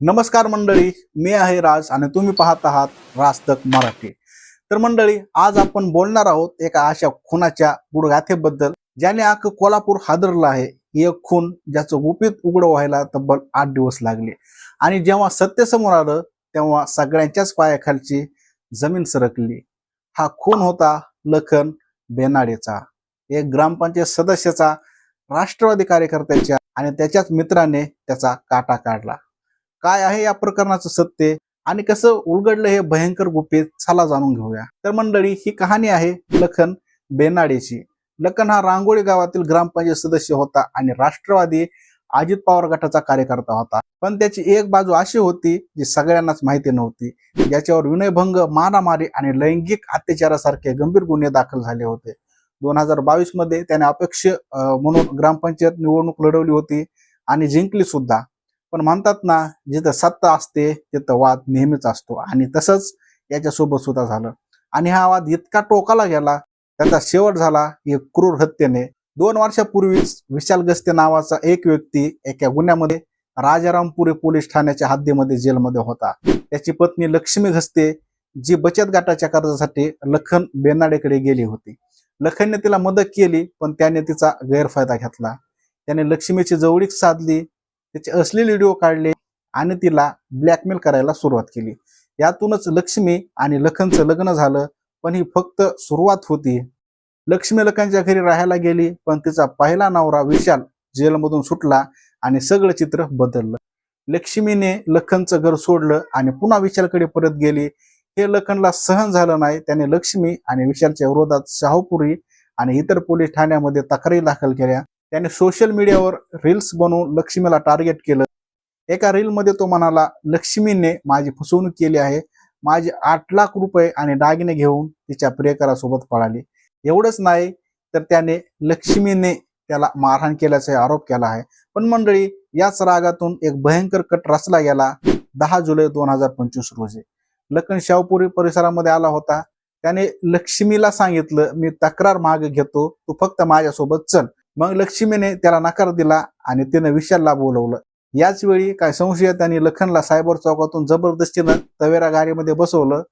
नमस्कार मंडळी मी आहे राज आणि तुम्ही पाहत आहात राजतक मराठी. तर मंडळी आज आपण बोलणार आहोत एका अशा खुनाच्या गुडगाथेबद्दल ज्याने आख कोल्हापूर हादरलं आहे. एक खून ज्याचं गुपित उघड व्हायला तब्बल आठ दिवस लागले. आणि जेव्हा सत्य समोर आलं तेव्हा सगळ्यांच्याच पायाखालची जमीन सरकली. हा खून होता लखन बेनाडेचा एक ग्रामपंचायत सदस्याचा राष्ट्रवादी कार्यकर्त्याच्या आणि त्याच्याच मित्राने त्याचा काटा काढला. काय आहे या प्रकरणाचं सत्य? आणि कसं उलगडलं हे भयंकर गुपित? चला जाणून घेऊया. तर मंडळी ही कहाणी आहे लखन बेनाडेची. लखन हा रांगोळी गावातील ग्रामपंचायत सदस्य होता आणि राष्ट्रवादी अजित पवार गटाचा कार्यकर्ता होता. पण त्याची एक बाजू अशी होती जी सगळ्यांनाच माहिती नव्हती. ज्याच्यावर विनयभंग मारामारी आणि लैंगिक अत्याचारासारखे गंभीर गुन्हे दाखल झाले होते. दोन हजार बावीसमध्ये त्याने अपेक्ष म्हणून ग्रामपंचायत निवडणूक लढवली होती आणि जिंकली सुद्धा. पण म्हणतात ना जिथं सत्ता असते तिथं वाद नेहमीच असतो. आणि तसंच याच्यासोबत सुद्धा झालं. आणि हा वाद इतका टोकाला गेला त्याचा शेवट झाला एक क्रूर हत्येने. दोन वर्षापूर्वीच विशाल गस्ते नावाचा एक व्यक्ती एका गुन्ह्यामध्ये राजारामपुरी पोलीस ठाण्याच्या हद्दीमध्ये जेलमध्ये होता. त्याची पत्नी लक्ष्मी घस्ते जी बचत गटाच्या कर्जासाठी लखन बेनाडेकडे गेली होती. लखनने तिला मदत केली पण त्याने तिचा गैरफायदा घेतला. त्याने लक्ष्मीची जवळीक साधली त्याचे असलेले व्हिडिओ काढले आणि तिला ब्लॅकमेल करायला सुरुवात केली. यातूनच लक्ष्मी आणि लखनचं लग्न झालं पण ही फक्त सुरुवात होती. लक्ष्मी लखनच्या घरी राहायला गेली पण तिचा पहिला नवरा विशाल जेलमधून सुटला आणि सगळं चित्र बदललं. लक्ष्मीने लखनचं घर सोडलं आणि पुन्हा विशालकडे परत गेली. हे लखनला सहन झालं नाही. त्याने लक्ष्मी आणि विशालच्या विरोधात शाहूपुरी आणि इतर पोलीस ठाण्यामध्ये तक्रारी दाखल केल्या. त्याने सोशल मीडियावर रील्स बनवून लक्ष्मीला टार्गेट केलं. एका रीलमध्ये तो म्हणाला लक्ष्मीने माझी फसवणूक केली आहे. माझे आठ लाख रुपये आणि दागिने घेऊन तिच्या प्रियकरासोबत पळाली. एवढंच नाही तर त्याने लक्ष्मीने त्याला मारहाण केल्याचा आरोप केला आहे. पण मंडळी याच रागातून एक भयंकर कट रचला गेला दहा जुलै दोन हजार पंचवीस रोजी. लखन शाहपुरी परिसरामध्ये आला होता. त्याने लक्ष्मीला सांगितलं मी तक्रार मागे घेतो. तू फक्त माझ्यासोबत चल. मग लक्ष्मीने त्याला नकार दिला आणि तिनं विशालला बोलवलं. याच वेळी काय संशय त्यांनी लखनला सायबर चौकातून जबरदस्तीनं तवेरा गाडीमध्ये बसवलं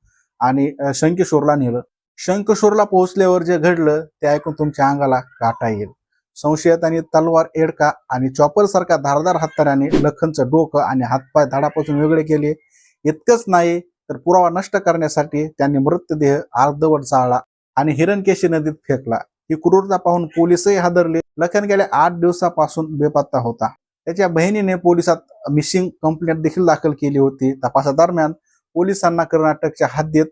आणि शंकेश्वरला नेलं. शंकेश्वरला पोहोचल्यावर जे घडलं ते ऐकून तुमच्या अंगाला काटा येईल. संशयितांनी तलवार एडका आणि चॉपर सारख्या धारदार हत्याराने लखनचं डोकं आणि हातपाय धाडापासून वेगळे केले. इतकंच नाही तर पुरावा नष्ट करण्यासाठी त्यांनी मृतदेह अर्धवट जाळला आणि हिरणकेशी नदीत फेकला. ही क्रूरता पाहून पोलिसही हादरले. लखन गेल्या आठ दिवसापासून बेपत्ता होता. त्याच्या बहिणीने पोलिसात मिसिंग कंप्लेंट देखील दाखल केली होती. तपासादरम्यान पोलिसांना कर्नाटकच्या हद्दीत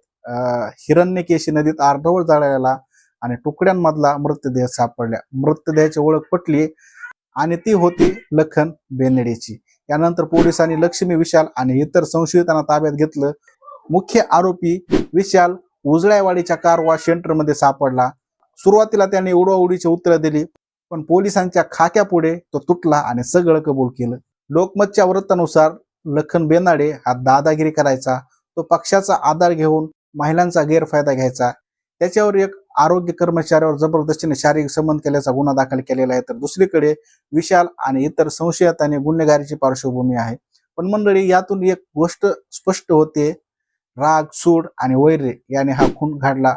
हिरण्यकेशी नदीत अर्धवळ जाळलेला आणि तुकड्यांमधला मृतदेह सापडल्या मृतदेहाची ओळख पटली आणि ती होती लखन बेनेडेची. यानंतर पोलिसांनी लक्ष्मी विशाल आणि इतर संशयितांना ताब्यात घेतलं. मुख्य आरोपी विशाल उजळ्यावाडीच्या कारवा सेंटरमध्ये सापडला. सुरुवातीला त्याने उडवाउडीची उत्तरं दिली. पण पोलिसांच्या खाक्यापुढे तो तुटला आणि सगळं कबूल केलं. लोकमतच्या वृत्तानुसार लखन बेनाडे हा दादागिरी करायचा तो पक्षाचा आधार घेऊन महिलांचा गैरफायदा घ्यायचा त्याच्यावर एक आरोग्य कर्मचाऱ्यावर जबरदस्तीने शारीरिक संबंध केल्याचा गुन्हा दाखल केलेला आहे. तर दुसरीकडे विशाल आणि इतर संशयितांनी गुन्हेगारीची पार्श्वभूमी आहे. पण मंडळी यातून एक गोष्ट स्पष्ट होते. राग सूड आणि वैर्य याने हा खून घडला.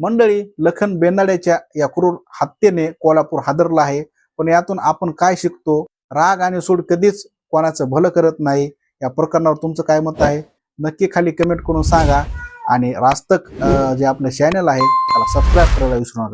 मंडळी लखन बेनाड्याच्या या क्रूर हत्येने कोल्हापूर हादरला आहे. पण यातून आपण काय शिकतो? राग आणि सूड कधीच कोणाचं भलं करत नाही. या प्रकरणावर तुमचं काय मत आहे? नक्की खाली कमेंट करून सांगा. आणि रास्तक जे आपलं चॅनल आहे त्याला सबस्क्राईब करायला विसरू नका.